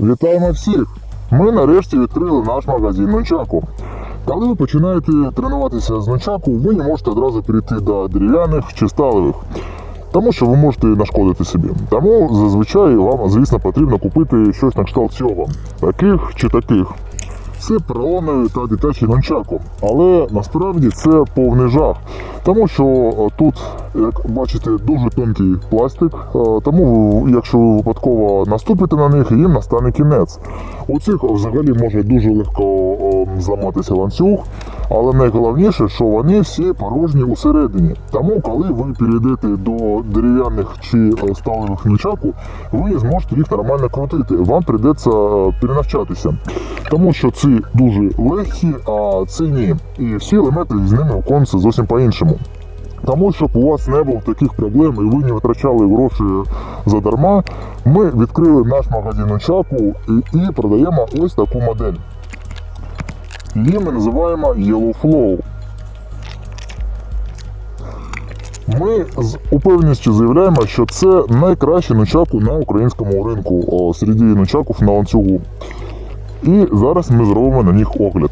Вітаємо всіх! Ми нарешті відкрили наш магазин Нунчаку. Коли ви починаєте тренуватися з нунчаку, ви не можете одразу перейти до дерев'яних чи сталевих, тому що ви можете нашкодити собі. Тому зазвичай вам, звісно, потрібно купити щось на кшталт цього, таких чи таких. Це поролонові та дитячі нунчаку, але насправді це повний жах, тому що е, тут, як бачите, дуже тонкий пластик, е, тому якщо ви випадково наступите на них, їм настане кінець. У цих взагалі може дуже легко е, зламатися ланцюг, але найголовніше, що вони всі порожні усередині. Тому, коли ви перейдете до дерев'яних чи е, сталевих нунчаку, ви зможете їх нормально крутити. Вам прийдеться е, перенавчатися. Тому що ці дуже легкі, а ці ні. І всі елементи з ними виконуються зовсім по-іншому. Тому, щоб у вас не було таких проблем і ви не витрачали гроші задарма, ми відкрили наш магазин Очаку і, і продаємо ось таку модель. Її ми називаємо Yellow Flow. Ми з упевненістю заявляємо, що це найкращий нучаку на українському ринку серед нучаків на ланцюгу. І зараз ми зробимо на них огляд.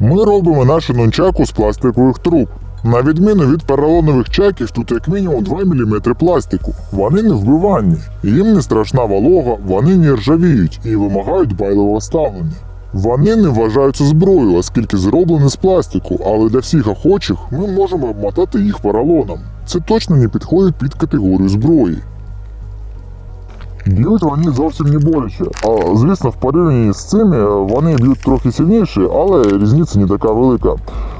Ми робимо нашу нунчаку з пластикових труб. На відміну від поролонових чаків, тут як мінімум 2 мм пластику. Вони не вбиванні, їм не страшна волога, вони не ржавіють і вимагають байлового ставлення. Вони не вважаються зброєю, оскільки зроблені з пластику, але для всіх охочих ми можемо обмотати їх поролоном. Це точно не підходить під категорію зброї. Б'ють вони зовсім не боляче. А звісно, в порівнянні з цими вони б'ють трохи сильніше, але різниця не така велика.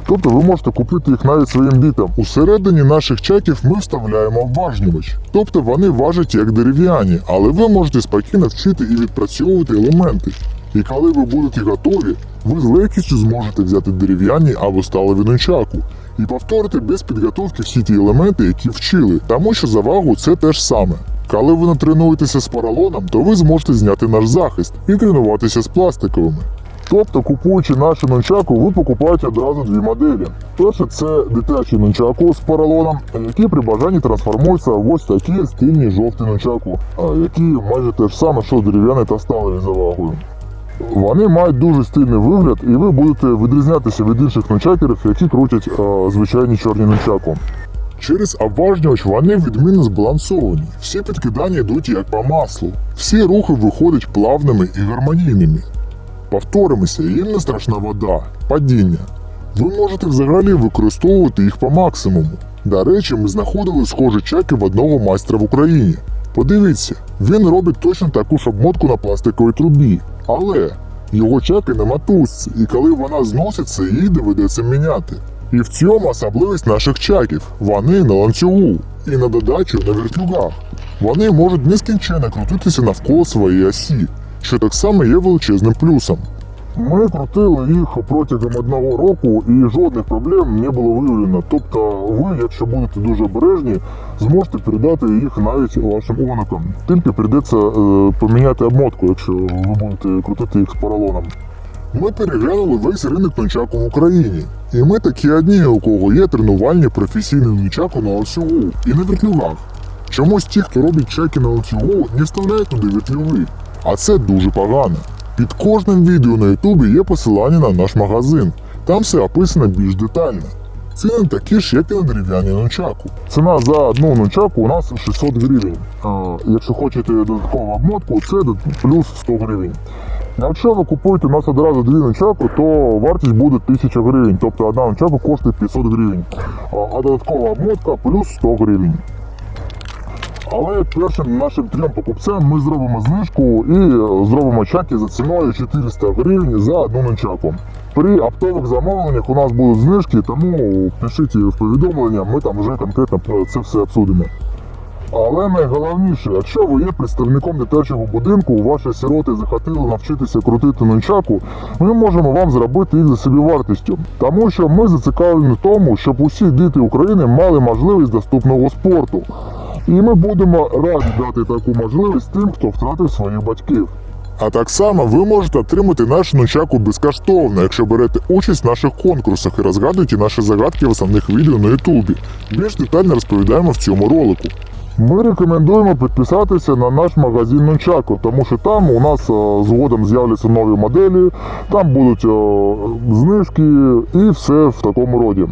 Тобто ви можете купити їх навіть своїм дітям. Усередині наших чеків ми вставляємо обважнювач. Тобто вони важать як дерев'яні, але ви можете спокійно вчити і відпрацьовувати елементи. І коли ви будете готові, ви з легкістю зможете взяти дерев'яні або сталеві нунчаку і повторити без підготовки всі ті елементи, які вчили, тому що за вагу це те ж саме. Коли ви натренуєтеся з поролоном, то ви зможете зняти наш захист і тренуватися з пластиковими. Тобто, купуючи наші нунчаку, ви покупаєте одразу дві моделі. Перше це дитячий нунчаку з поролоном, який при бажанні трансформується в ось такі стильні жовті нунчаку, а, які майже те ж саме, що дерев'яні та сталеві за вагою. Вони мають дуже стильний вигляд, і ви будете відрізнятися від інших нунчакерів, які крутять е, звичайні чорні нунчаку. Через обважнювач вони відмінно збалансовані. Всі підкидання йдуть як по маслу. Всі рухи виходять плавними і гармонійними. Повторимося, їм не страшна вода, падіння. Ви можете взагалі використовувати їх по максимуму. До речі, ми знаходили схожі чеки в одного майстра в Україні. Подивіться, він робить точно таку ж обмотку на пластиковій трубі, але його чеки на мотузці, і коли вона зноситься, її доведеться міняти. І в цьому особливість наших чаків. Вони на ланцюгу і на додачу на вертюгах. Вони можуть нескінченно крутитися навколо своєї осі, що так само є величезним плюсом. Ми крутили їх протягом одного року і жодних проблем не було виявлено. Тобто ви, якщо будете дуже обережні, зможете передати їх навіть вашим онукам. Тільки прийдеться е, поміняти обмотку, якщо ви будете крутити їх з поролоном. Ми переглянули весь ринок нунчаку в Україні. І ми такі одні, у кого є тренувальні професійні нунчаку на ланцюгу і на вертлюгах. Чомусь ті, хто робить чеки на ланцюгу, не вставляють туди вертлюги. А це дуже погано. Під кожним відео на Ютубі є посилання на наш магазин. Там все описано більш детально. Ціни такі ж, як і на дерев'яні нунчаку. Ціна за одну нунчаку у нас 600 гривень. Якщо хочете додаткову обмотку, це плюс 100 гривень. Якщо ви купуєте у нас одразу дві нунчаку, то вартість буде 1000 гривень, тобто одна нунчака коштує 500 гривень, а додаткова обмотка плюс 100 гривень. Але першим нашим трьом покупцям ми зробимо знижку і е, зробимо чаки за ціною 400 гривень за одну нунчаку. При оптових замовленнях у нас будуть знижки, тому пишіть в повідомлення, ми там вже конкретно це все обсудимо. Але найголовніше, якщо ви є представником дитячого будинку, ваші сироти захотіли навчитися крутити нунчаку, ми можемо вам зробити їх за собівартістю. Тому що ми зацікавлені в тому, щоб усі діти України мали можливість доступного спорту. І ми будемо раді дати таку можливість тим, хто втратив своїх батьків. А так само ви можете отримати нашу ночаку безкоштовно, якщо берете участь в наших конкурсах і розгадуєте наші загадки в основних відео на Ютубі. Більш детально розповідаємо в цьому ролику. Ми рекомендуємо підписатися на наш магазин Нунчаку, тому що там у нас е, згодом з'являться нові моделі, там будуть е, знижки і все в такому роді.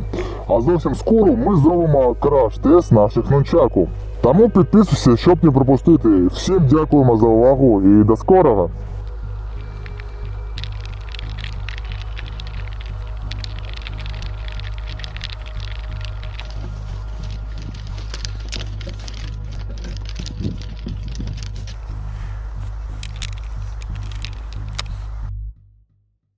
А зовсім скоро ми зробимо краш-тест наших нунчаку. Тому підписуйся, щоб не пропустити. Всім дякуємо за увагу і до скорого!